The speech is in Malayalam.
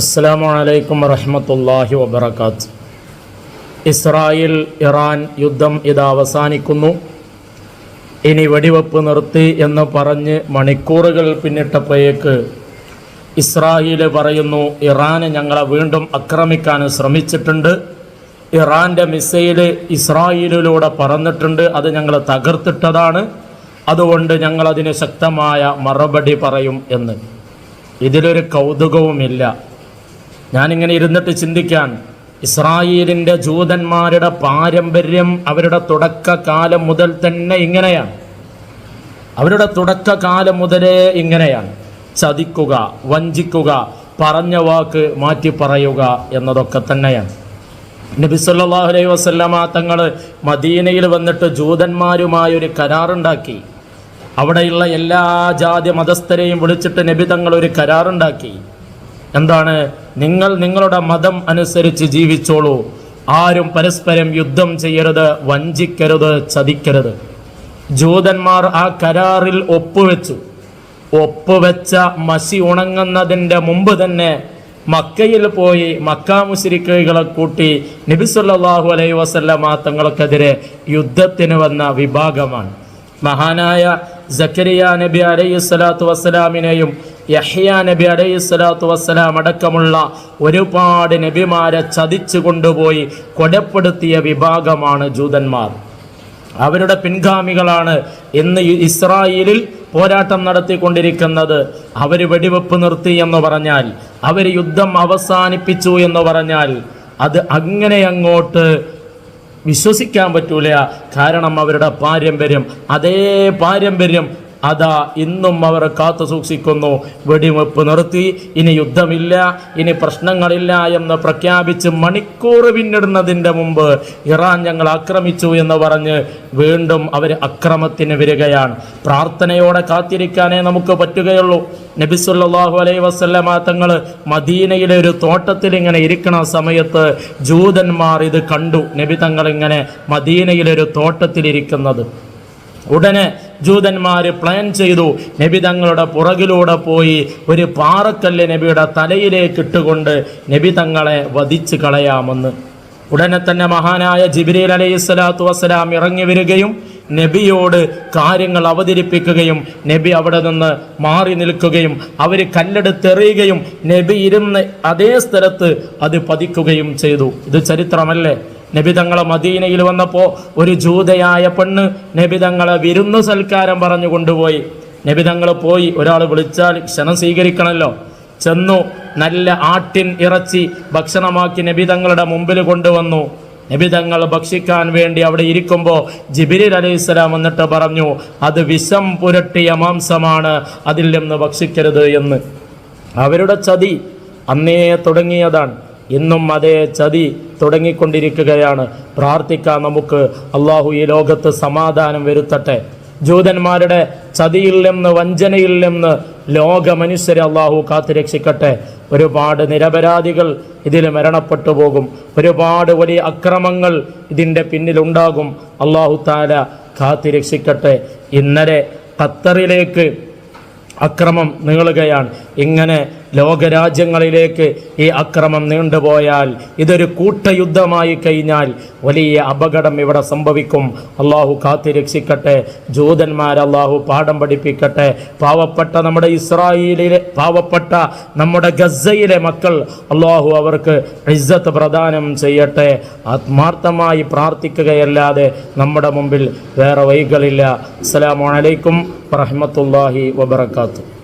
അസ്സാം വലൈക്കും വറഹമത്തല്ലാഹി വബർക്കാത്ത് ഇസ്രായേൽ ഇറാൻ യുദ്ധം ഇത് അവസാനിക്കുന്നു. ഇനി വെടിവെപ്പ് നിർത്തി എന്ന് പറഞ്ഞ് മണിക്കൂറുകൾ പിന്നിട്ടപ്പോഴേക്ക് ഇസ്രായേൽ പറയുന്നു ഇറാന് ഞങ്ങളെ വീണ്ടും ആക്രമിക്കാൻ ശ്രമിച്ചിട്ടുണ്ട്. ഇറാന്റെ മിസൈൽ ഇസ്രായേലിലൂടെ പറന്നിട്ടുണ്ട് അത് ഞങ്ങൾ തകർത്തിട്ടതാണ്. അതുകൊണ്ട് ഞങ്ങളതിന് ശക്തമായ മറുപടി പറയും എന്ന്. ഇതിലൊരു കൗതുകവുമില്ല. ഞാനിങ്ങനെ ഇരുന്നിട്ട് ചിന്തിക്കാൻ ഇസ്രായേലിന്റെ ജൂതന്മാരുടെ പാരമ്പര്യം അവരുടെ തുടക്കകാലം മുതൽ തന്നെ ഇങ്ങനെയാണ്. അവരുടെ തുടക്കകാലം മുതലേ ഇങ്ങനെയാണ്. ചതിക്കുക വഞ്ചിക്കുക പറഞ്ഞ വാക്ക് മാറ്റി പറയുക എന്നതൊക്കെ തന്നെയാണ്. നബി സല്ലല്ലാഹു അലൈഹി വസല്ലമ തങ്ങൾ മദീനയിൽ വന്നിട്ട് ജൂതന്മാരുമായി ഒരു കരാറുണ്ടാക്കി. അവിടെയുള്ള എല്ലാ ജാതി മതസ്ഥരെയും വിളിച്ചിട്ട് നബി തങ്ങൾ ഒരു കരാറുണ്ടാക്കി. എന്താണ്? നിങ്ങൾ നിങ്ങളുടെ മതം അനുസരിച്ച് ജീവിച്ചോളൂ. ആരും പരസ്പരം യുദ്ധം ചെയ്യരുത് വഞ്ചിക്കരുത് ചതിക്കരുത്. ജൂതന്മാർ ആ കരാറിൽ ഒപ്പുവെച്ചു. ഒപ്പുവെച്ച മസി ഉണങ്ങുന്നതിന്റെ മുമ്പ് തന്നെ മക്കയിൽ പോയി മക്ക മുശ്രിക്കുകളെ കൂട്ടി നബി സല്ലല്ലാഹു അലൈഹി വസല്ലമ തങ്ങൾക്കെതിരെ യുദ്ധത്തിന് വന്ന വിഭാഗമാണ്. മഹാനായ സക്കരിയ നബി അലൈഹി സ്വലാത്തു വസ്സലാമിനെയും യഹ്യ നബി അലൈഹി സ്വലാത്തു വസ്സലാം അടക്കമുള്ള ഒരുപാട് നബിമാരെ ചതിച്ചു കൊണ്ടുപോയി കൊലപ്പെടുത്തിയ വിഭാഗമാണ് ജൂതന്മാർ. അവരുടെ പിൻഗാമികളാണ് ഇന്ന് ഇസ്രായേലിൽ പോരാട്ടം നടത്തിക്കൊണ്ടിരിക്കുന്നത്. അവർ വെടിവെപ്പ് നിർത്തി എന്ന് പറഞ്ഞാൽ അവർ യുദ്ധം അവസാനിപ്പിച്ചു എന്ന് പറഞ്ഞാൽ അത് അങ്ങനെ അങ്ങോട്ട് വിശ്വസിക്കാൻ പറ്റൂല കാരണം അവരുടെ പാരമ്പര്യം അതേ പാരമ്പര്യം അതാ ഇന്നും അവർ കാത്തു സൂക്ഷിക്കുന്നു. വെടിവെപ്പ് നിർത്തി. ഇനി യുദ്ധമില്ല. ഇനി പ്രശ്നങ്ങളില്ല എന്ന് പ്രഖ്യാപിച്ച് മണിക്കൂർ പിന്നിടുന്നതിന്റെ മുമ്പ് ഇറാൻ ഞങ്ങൾ ആക്രമിച്ചു എന്ന് പറഞ്ഞ് വീണ്ടും അവർ അക്രമത്തിന് വരികയാണ്. പ്രാർത്ഥനയോടെ കാത്തിരിക്കാനേ നമുക്ക് പറ്റുകയുള്ളൂ. നബിസുല്ലാഹു അലൈ അലൈഹി വസല്ലമ തങ്ങൾ മദീനയിലെ ഒരു തോട്ടത്തിൽ ഇങ്ങനെ ഇരിക്കണ സമയത്ത് ജൂതന്മാർ ഇത് കണ്ടു. നബി തങ്ങൾ ഇങ്ങനെ മദീനയിലെ ഒരു തോട്ടത്തിലിരിക്കുന്നത് ഉടനെ ജൂതന്മാർ പ്ലാൻ ചെയ്തു. നബി തങ്ങളുടെ പുറകിലൂടെ പോയി ഒരു പാറക്കല്ല് നബിയുടെ തലയിലേക്ക് ഇട്ടുകൊണ്ട് നബി തങ്ങളെ വധിച്ചു കളയാമെന്ന്. ഉടനെ തന്നെ മഹാനായ ജിബിരിൽ അലൈഹി സ്വലാത്തു വസ്സലാം ഇറങ്ങി വരികയും നബിയോട് കാര്യങ്ങൾ അവതരിപ്പിക്കുകയും നബി അവിടെ നിന്ന് മാറി നിൽക്കുകയും അവർ കല്ലെടുത്തെറിയുകയും നബി ഇരുന്ന് അതേ സ്ഥലത്ത് അത് പതിക്കുകയും ചെയ്തു. ഇത് ചരിത്രമല്ലേ? നബി തങ്ങളെ മദീനയിൽ വന്നപ്പോൾ ഒരു ജൂതയായ പെണ്ണ് നബി തങ്ങളെ വിരുന്നു സൽക്കാരം പറഞ്ഞു കൊണ്ടുപോയി. നബി തങ്ങളെ പോയി ഒരാൾ വിളിച്ചാൽ ക്ഷണം സ്വീകരിക്കണമല്ലോ ചെന്നു നല്ല ആട്ടിൻ ഇറച്ചി ഭക്ഷണമാക്കി നബി തങ്ങളുടെ മുമ്പിൽ കൊണ്ടുവന്നു. നബി തങ്ങൾ ഭക്ഷിക്കാൻ വേണ്ടി അവിടെ ഇരിക്കുമ്പോൾ ജിബിരിൽ അലൈഹിസ്സലാം എന്നിട്ട് പറഞ്ഞു അത് വിഷം പുരട്ടിയ മാംസമാണ് അതിൽ നിന്ന് ഭക്ഷിക്കരുത് എന്ന്. അവരുടെ ചതി അന്നേ തുടങ്ങിയതാണ്. ഇന്നും അതേ ചതി തുടങ്ങിക്കൊണ്ടിരിക്കുകയാണ്. പ്രാർത്ഥിക്കാം നമുക്ക്. അള്ളാഹു ഈ ലോകത്ത് സമാധാനം വരുത്തട്ടെ. ജൂതന്മാരുടെ ചതിയിൽ നിന്ന് വഞ്ചനയിൽ നിന്ന് ലോക മനുഷ്യരെ അള്ളാഹു കാത്തുരക്ഷിക്കട്ടെ. ഒരുപാട് നിരപരാധികൾ ഇതിൽ മരണപ്പെട്ടു പോകും. ഒരുപാട് വലിയ അക്രമങ്ങൾ ഇതിന്റെ പിന്നിലുണ്ടാകും. അള്ളാഹു താല കാത്തുരക്ഷിക്കട്ടെ. ഇന്നലെ ഖത്തറിലേക്ക് അക്രമം നീളുകയാണ്. ഇങ്ങനെ ലോകരാജ്യങ്ങളിലേക്ക് ഈ അക്രമം നീണ്ടുപോയാൽ ഇതൊരു കൂട്ടയുദ്ധമായി കഴിഞ്ഞാൽ വലിയ അപകടം ഇവിടെ സംഭവിക്കും. അള്ളാഹു കാത്തിരക്ഷിക്കട്ടെ ജൂതന്മാർ അള്ളാഹു പാഠം പഠിപ്പിക്കട്ടെ. പാവപ്പെട്ട നമ്മുടെ ഇസ്രായേലിലെ പാവപ്പെട്ട നമ്മുടെ ഗസയിലെ മക്കൾ അള്ളാഹു അവർക്ക് ഇസ്സത്ത് പ്രദാനം ചെയ്യട്ടെ. ആത്മാർത്ഥമായി പ്രാർത്ഥിക്കുകയല്ലാതെ നമ്മുടെ മുമ്പിൽ വേറെ വൈകളില്ല അസ്സലാമു അലൈക്കും വറഹ്മത്തുള്ളാഹി വബറകാതുഹു.